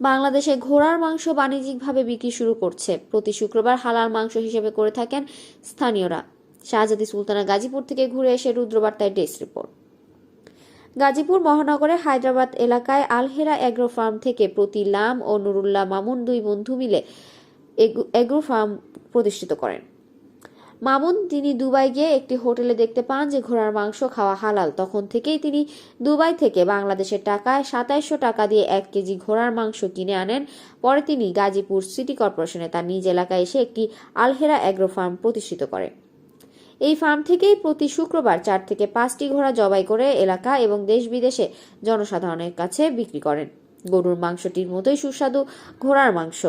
বাংলাদেশে ঘোড়ার মাংস বাণিজ্যিকভাবে বিক্রি শুরু করছে। প্রতি শুক্রবার হালাল মাংস হিসেবে করে থাকেন স্থানীয়রা। শাহজাদি সুলতানা গাজীপুর থেকে ঘুরে এসে রুদ্রবার্তায় ডেস্ক রিপোর্ট। গাজীপুর মহানগরের হায়দ্রাবাদ এলাকায় আলহেরা এগ্রো ফার্ম থেকে প্রতি লাম ও নুরুল্লাহ মামুন দুই বন্ধু মিলে এগ্রো ফার্ম প্রতিষ্ঠিত করেন। মামুন, তিনি দুবাই গিয়ে একটি হোটেলে দেখতে পান যে ঘোড়ার মাংস খাওয়া হালাল। তখন থেকেই তিনি দুবাই থেকে বাংলাদেশের টাকায় সাতাইশশো টাকা দিয়ে এক কেজি ঘোড়ার মাংস কিনে আনেন। পরে তিনি গাজীপুর সিটি কর্পোরেশনে তার নিজ এলাকায় এসে একটি আলহেরা অ্যাগ্রো ফার্ম প্রতিষ্ঠিত করে এই ফার্ম থেকেই প্রতি শুক্রবার চার থেকে পাঁচটি ঘোড়া জবাই করে এলাকা এবং দেশ বিদেশে জনসাধারণের কাছে বিক্রি করেন। গরুর মাংসটির মতোই সুস্বাদু ঘোড়ার মাংস।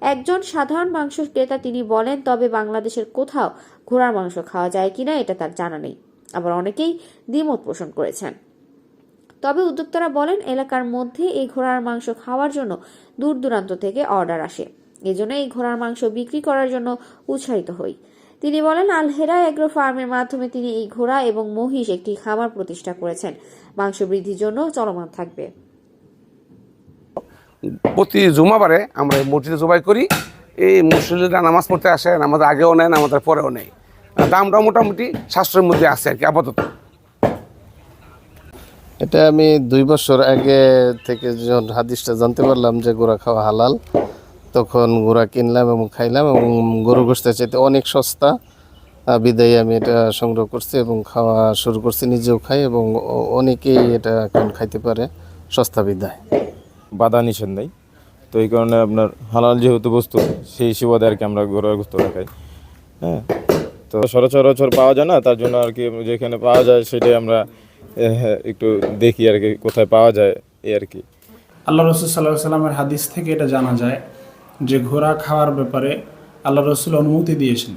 একজন সাধারণ মাংস ক্রেতা তিনি বলেন, তবে বাংলাদেশের কোথাও ঘোড়ার মাংস খাওয়া যায় কিনা এটা তার জানা নেই। আবার অনেকেই দ্বিমত পোষণ করেছেন। তবে উদ্যোক্তারা বলেন, এলাকার মধ্যে এই ঘোড়ার মাংস খাওয়ার জন্য দূর দূরান্ত থেকে অর্ডার আসে। এজন্য এই ঘোড়ার মাংস বিক্রি করার জন্য উৎসাহিত হই। তিনি বলেন, আলহেরা এগ্রো ফার্মের মাধ্যমে তিনি এই ঘোড়া এবং মহিষ একটি খামার প্রতিষ্ঠা করেছেন। মাংস বৃদ্ধির জন্য চলমান থাকবে। প্রতি জুমাবারে আমরা মসজিদে জবাই করি। এই মুসলিমরা নামাজ পড়তে আসে, নামাজ আগেও নেয়, নামাজের পরেও নেই দামটা মোটামুটি সাশ্রয়ের মধ্যে আছে আর কি, আপাতত। এটা আমি দুই বছর আগে থেকে যখন হাদিসটা জানতে পারলাম যে গোড়া খাওয়া হালাল, তখন গোড়া কিনলাম এবং খাইলাম এবং গরু গোস্তের চাইতে অনেক সস্তা বিদায় আমি এটা সংগ্রহ করছি এবং খাওয়া শুরু করছি, নিজেও খাই এবং অনেকেই এটা এখন খাইতে পারে, সস্তা বিদায়। বাধা নিষেধ নেই। তো এই কারণে আপনার হালাল যেহেতু বস্তু সেই সুবাদে আর কি আমরা গরুর গোস্ত খাই হ্যাঁ? তো সচরাচর পাওয়া যায় না তার জন্য আর কি যেখানে পাওয়া যায় সেটাই আমরা আহ, একটু দেখি আর কি কোথায় পাওয়া যায় এই আর কি। আল্লাহ রসুল সাল্লাহ সাল্লামের হাদিস থেকে এটা জানা যায় যে ঘোড়া খাওয়ার ব্যাপারে আল্লাহ রসুল অনুমতি দিয়েছেন।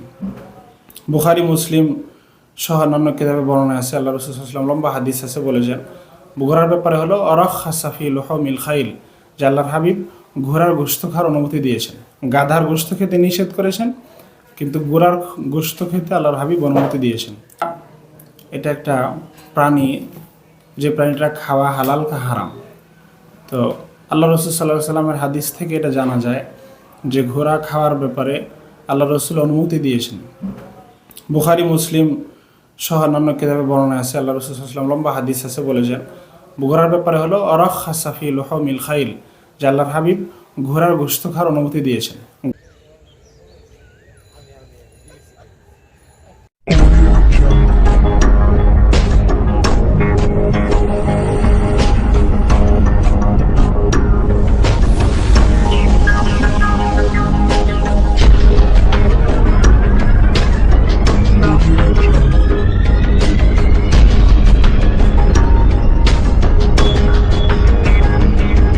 বুখারি মুসলিম সহ অন্যান্য কিতাবে বর্ণনা আছে আল্লাহ রসুল সাল্লাম লম্বা হাদিস আছে বলেছেন ঘোড়ার ব্যাপারে হলো অরখ লোহ মিল খাইল। যে আল্লাহর হাবিব ঘোড়ার গোস্ত খাওয়ার অনুমতি দিয়েছেন। গাধার গোস্ত খেতে নিষেধ করেছেন, কিন্তু ঘোড়ার গোস্ত খেতে আল্লাহর হাবিব অনুমতি দিয়েছেন। এটা একটা প্রাণী, যে প্রাণীটা খাওয়া হালাল কা হারাম। তো আল্লাহ রসুল সাল্লাহ সাল্লামের হাদিস থেকে এটা জানা যায় যে ঘোড়া খাওয়ার ব্যাপারে আল্লাহ রসুল অনুমতি দিয়েছেন। বুখারি, মুসলিম সহ অন্যান্য কিতাবে বর্ণনা আছে, আল্লাহ রসুল সাল্লাম লম্বা হাদিস আছে বলেছেন ঘোড়ার ব্যাপারে হলো অরখ হাসাফি লোহ মিল খাইল, যে আল্লাহর হাবিব ঘোড়ার গোস্ত খাওয়ার অনুমতি দিয়েছেন।